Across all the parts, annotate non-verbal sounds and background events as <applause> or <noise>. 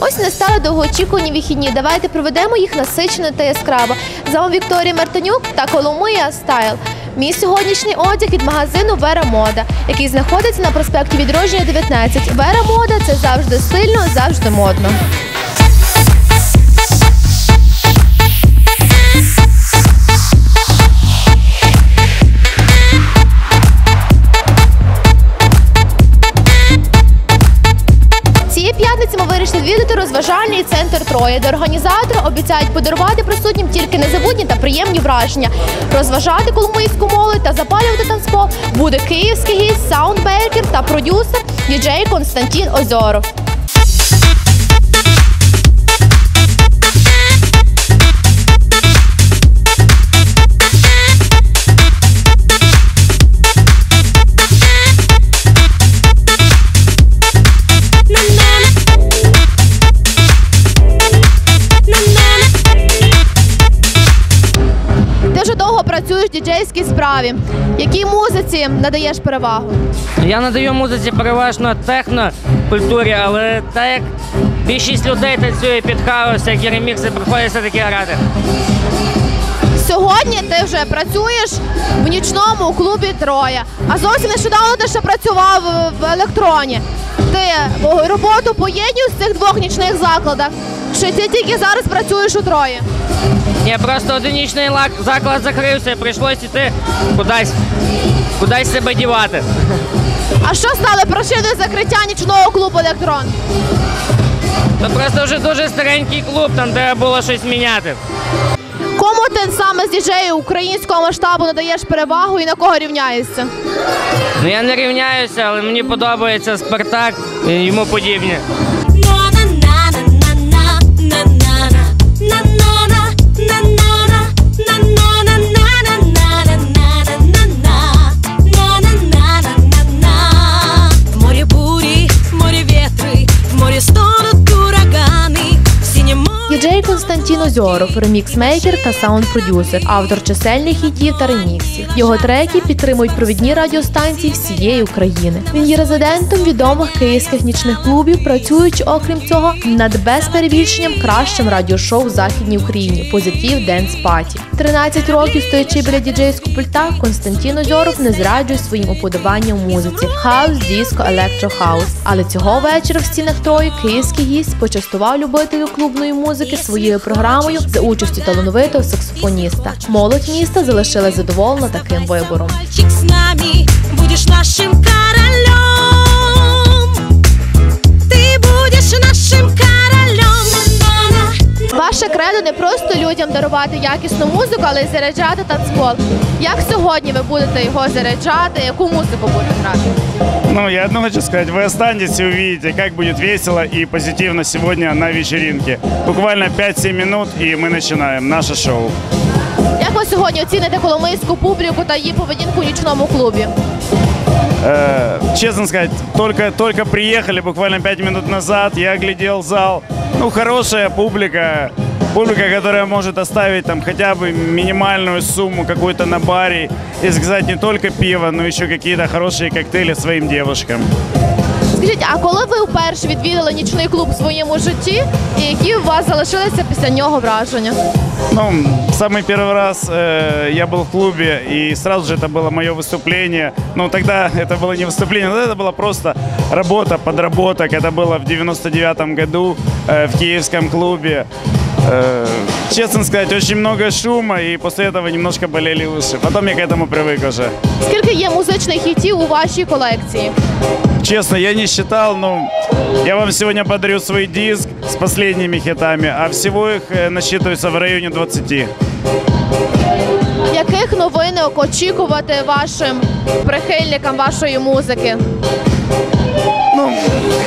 Ось настали довгоочікувані вихідні. Давайте проведемо їх насичено та яскраво. за вами Вікторія Мартинюк та Коломия Стайл. Мій сьогоднішній одяг від магазину Вера Мода, який знаходиться на проспекті Відродження 19. Вера Мода це завжди стильно, завжди модно. Розважальний центр Троє, де організатори обіцяють подарувати присутнім тільки незабутні та приємні враження, розважати коломийську молодь та запалювати танцпол буде київський гість, саундбейкер та продюсер діджей Константин Озьоров. Справі. Якій музиці надаєш перевагу? Я надаю музиці переважно техно культурі, але так як більшість людей танцює під хаос, які ремікси, приходиться таке грати. Сьогодні ти вже працюєш в нічному клубі Троя. А зовсім нещодавно ти ще працював в електроні. Ти е, роботу поєднуєш з цих двох нічних закладах. Чи ти тільки зараз працюєш у Трої? Ні, просто одинічний заклад закрився, і прийшлось іти кудись, кудись себе дівати. А що стало причиною закриття нічного клубу Електрон? Це просто вже дуже старенький клуб, там треба було щось міняти. Кому ти саме з діджеїв українського масштабу надаєш перевагу і на кого рівняєшся? Ну я не рівняюся, але мені подобається Спартак і йому подібні. Діджей Константин Озьоров, ремікс-мейкер та саунд-продюсер, автор чисельних хітів та реміксів. Його треки підтримують провідні радіостанції всієї України. Він є резидентом відомих київських нічних клубів, працюючи, окрім цього, над безперебільшенням кращим радіошоу в Західній Україні Позитив Денс Паті. 13 років стоячи біля діджейського пульта, Константин Озьоров не зраджує своїм уподобанням музиці хаус, диско, електро хаус. Але цього вечора в стінах Трої київський гість почастував любителів клубної музики своєю програмою за участю талановитого саксофоніста. Молодь міста залишилась задоволена таким вибором. Будешь нашим королем. Ти будеш нашим королем. Ваше кредо не просто людям дарувати якісну музику, але й заряджати танцпол. Як сьогодні ви будете його заряджати? Яку музику будете грати? Ну, я одно хочу сказать, вы останетесь и увидите, как будет весело и позитивно сегодня на вечеринке. Буквально 5-7 минут, и мы начинаем наше шоу. Як ви сьогодні оціните коломийську публіку та її поведінку у нічному клубі? Э, честно сказать, только, только приехали буквально 5 минут назад, я оглядел зал. Ну, хорошая публика, публика, которая может оставить там хотя бы минимальную сумму какую-то на баре и заказать не только пиво, но еще какие-то хорошие коктейли своим девушкам. Скажіть, а коли ви вперше відвідали нічний клуб в своєму житті, і які у вас залишилися після нього враження? Ну, самый первый раз э, я был в клубе, и сразу же это было мое выступление. Ну, тогда <laughs> это было не выступление, но это была просто работа, подработок. Это было в 99-м году э, в киевском клубе. Э, честно сказать, очень много шума, и после этого немножко болели уши. Потом я к этому привык уже. Скільки є музичних хітів у вашій колекції? Честно, я не считал, но я вам сегодня подарю свой диск с последними хитами, а всего их э, насчитывается в районе 20. Яких новинок очікувати вашим прихильникам вашої музики? Ну,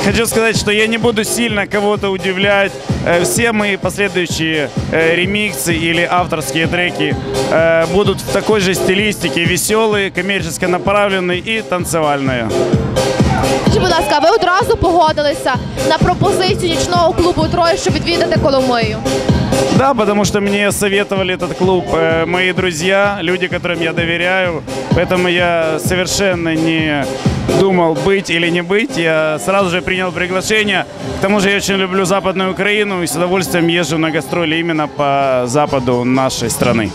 хочу сказать, что я не буду сильно кого-то удивлять. Э, Все мои последующие э, ремиксы или авторские треки э, будут в такой же стилистике. Веселые, коммерчески направленные и танцевальные. Скажіть, будь ласка, ви одразу погодилися на пропозицію нічного клубу Троє, щоб відвідати Коломию? Да, потому что мне советовали этот клуб э, мои друзья, люди, которым я доверяю. Поэтому я совершенно не думал быть или не быть. Я сразу же принял приглашение. К тому же я очень люблю Западную Украину и с удовольствием езжу на гастроли именно по западу нашей страны.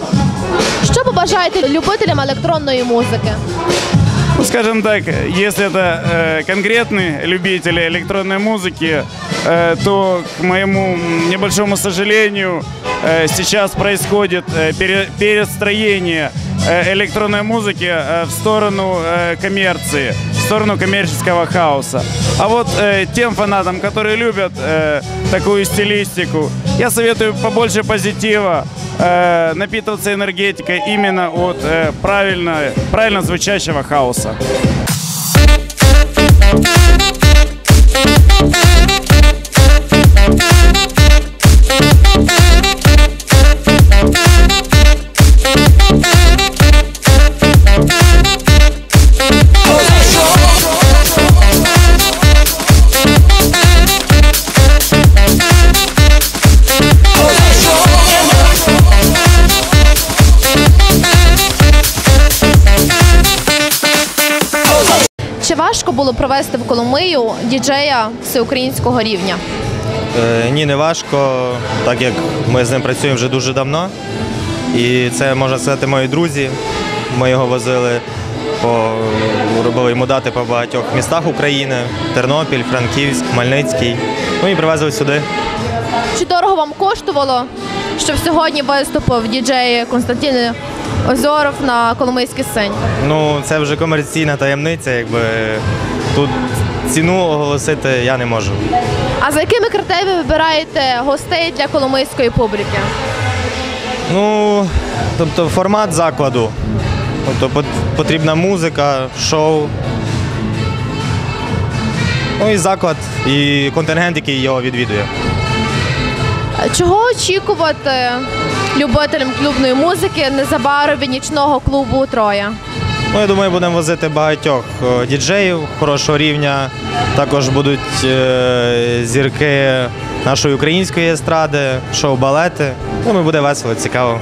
Що побажаєте любителям електронної музики? Ну, скажем так, если это э, конкретные любители электронной музыки, э, то, к моему небольшому сожалению, э, сейчас происходит э, пере- перестроение э, электронной музыки э, в сторону э, коммерции, в сторону коммерческого хаоса. А вот тем фанатам, которые любят такую стилистику, я советую побольше позитива, э, напитываться энергетикой именно от э, правильно, правильно звучащего хаоса. Важко було провести в Коломию діджея всеукраїнського рівня? Е, Ні, не важко, так як ми з ним працюємо вже дуже давно. І це можна сказати мої друзі. Ми його возили по робили йому дати по багатьох містах України: Тернопіль, Франківськ, Хмельницький. Ну і привезли сюди. Чи дорого вам коштувало, щоб сьогодні виступив діджей Константин Озоров на Коломийській сцені? Ну, це вже комерційна таємниця, якби тут ціну оголосити я не можу. А за якими критеріями ви вибираєте гостей для коломийської публіки? Ну, тобто формат закладу. Тобто пот- потрібна музика, шоу. Ну і заклад, і контингент, який його відвідує. Чого очікувати любителям клубної музики незабаром від нічного клубу Троя? Ну, я думаю, будемо возити багатьох е, діджеїв хорошого рівня. Також будуть е, зірки нашої української естради, шоу-балети. Ну, буде весело, цікаво.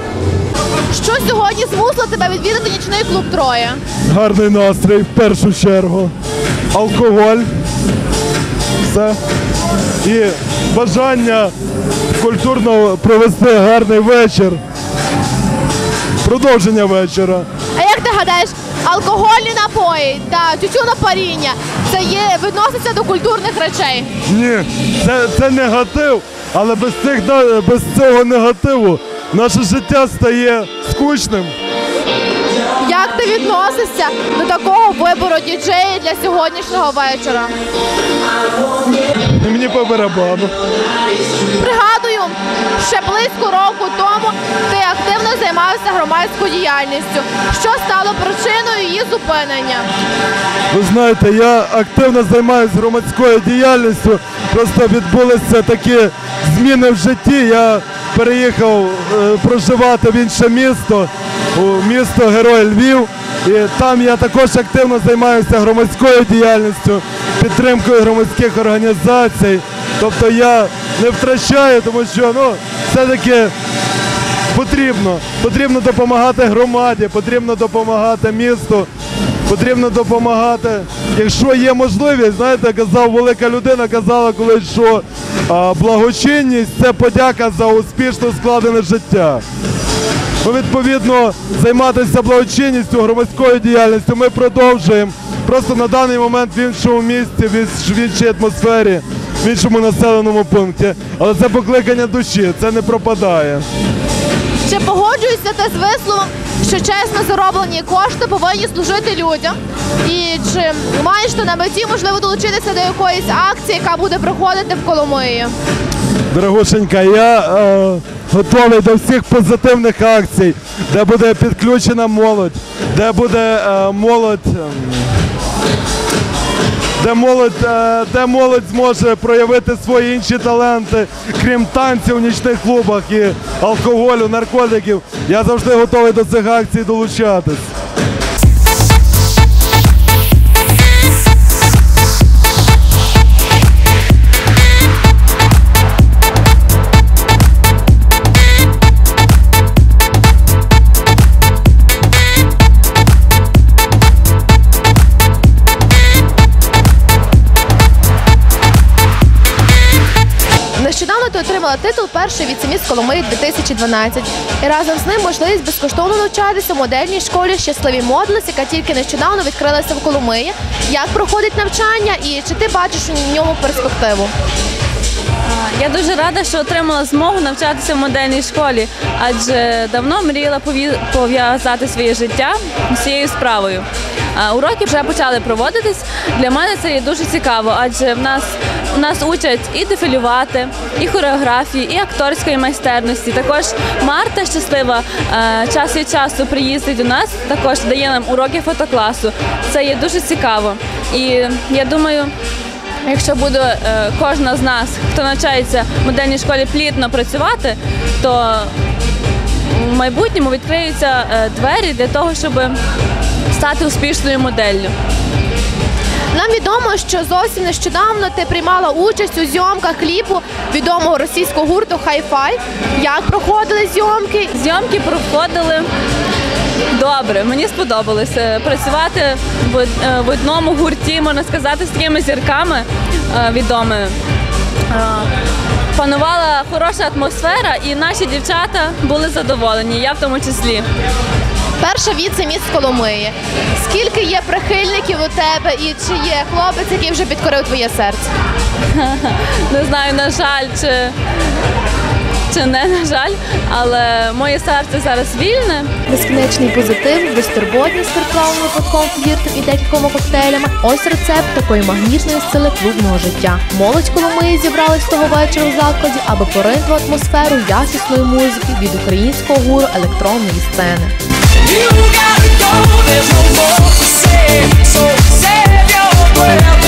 Що сьогодні змусило тебе відвідати нічний клуб Троя? Гарний настрій в першу чергу. Алкоголь. Все. І бажання культурно провести гарний вечір. Продовження вечора. А як ти гадаєш, алкогольні напої та тютюна паріння це є відноситься до культурних речей? Ні, це, це негатив, але без, цих, без цього негативу наше життя стає скучним. Як ти відносишся до такого вибору діджея для сьогоднішнього вечора? Мені по барабану. Пригадую, ще близько року тому ти активно займався громадською діяльністю. Що стало причиною її зупинення? Ви знаєте, я активно займаюся громадською діяльністю. Просто відбулися такі зміни в житті. Я переїхав е, проживати в інше місто, у місто Герой Львів. І там я також активно займаюся громадською діяльністю, підтримкою громадських організацій. Тобто я не втрачаю, тому що ну, все-таки потрібно. Потрібно допомагати громаді, потрібно допомагати місту, потрібно допомагати. Якщо є можливість, знаєте, казав велика людина, казала колись, що благочинність це подяка за успішно складене життя. Ну, відповідно, займатися благочинністю, громадською діяльністю ми продовжуємо. Просто на даний момент в іншому місці, в іншій атмосфері, в іншому населеному пункті. Але це покликання душі, це не пропадає. Чи погоджуєшся ти з висловом, що чесно зароблені кошти повинні служити людям? І чи маєш ти на меті можливо долучитися до якоїсь акції, яка буде проходити в Коломиї? Дорогошенька, я е, готовий до всіх позитивних акцій, де буде підключена молодь, де буде е, молодь. ем, Де молодь, е, де молодь зможе проявити свої інші таланти, крім танців в нічних клубах і алкоголю, наркотиків. Я завжди готовий до цих акцій долучатись. Отримала титул перший віцеміст Коломиї 2012 і разом з ним можливість безкоштовно навчатися в модельній школі Щасливі Модлес, яка тільки нещодавно відкрилася в Коломиї. Як проходить навчання і чи ти бачиш у ньому перспективу? Я дуже рада, що отримала змогу навчатися в модельній школі, адже давно мріяла пов'язати своє життя цією справою. Уроки вже почали проводитись. Для мене це є дуже цікаво, адже в нас у нас учать і дефілювати, і хореографії, і акторської майстерності. Також Марта щаслива час від часу приїздить до нас, також дає нам уроки фотокласу. Це є дуже цікаво. І я думаю, Якщо буде е, кожна з нас, хто навчається в модельній школі, плідно працювати, то в майбутньому відкриються е, двері для того, щоб стати успішною моделлю. Нам відомо, що зовсім нещодавно ти приймала участь у зйомках кліпу відомого російського гурту Hi-Fi. Як проходили зйомки? Зйомки проходили добре. Мені сподобалося працювати в, е, в одному гурті, можна сказати, з такими зірками е, відомими. Е, Панувала хороша атмосфера, і наші дівчата були задоволені, я в тому числі. Перша віце-міст Коломиї. Скільки є прихильників у тебе і чи є хлопець, який вже підкорив твоє серце? <laughs> Не знаю, на жаль, чи, чи не на жаль, але моє серце зараз вільне. Безкінечний позитив, безтурботність переплавлений випадковим фліртом і декількома коктейлями. Ось рецепт такої магнітної сили клубного життя. Молодь Коломиї зібралась того вечора у закладі, аби поринути в атмосферу якісної музики від українського гуру електронної сцени. You gotta go, there's no more to say. So save your breath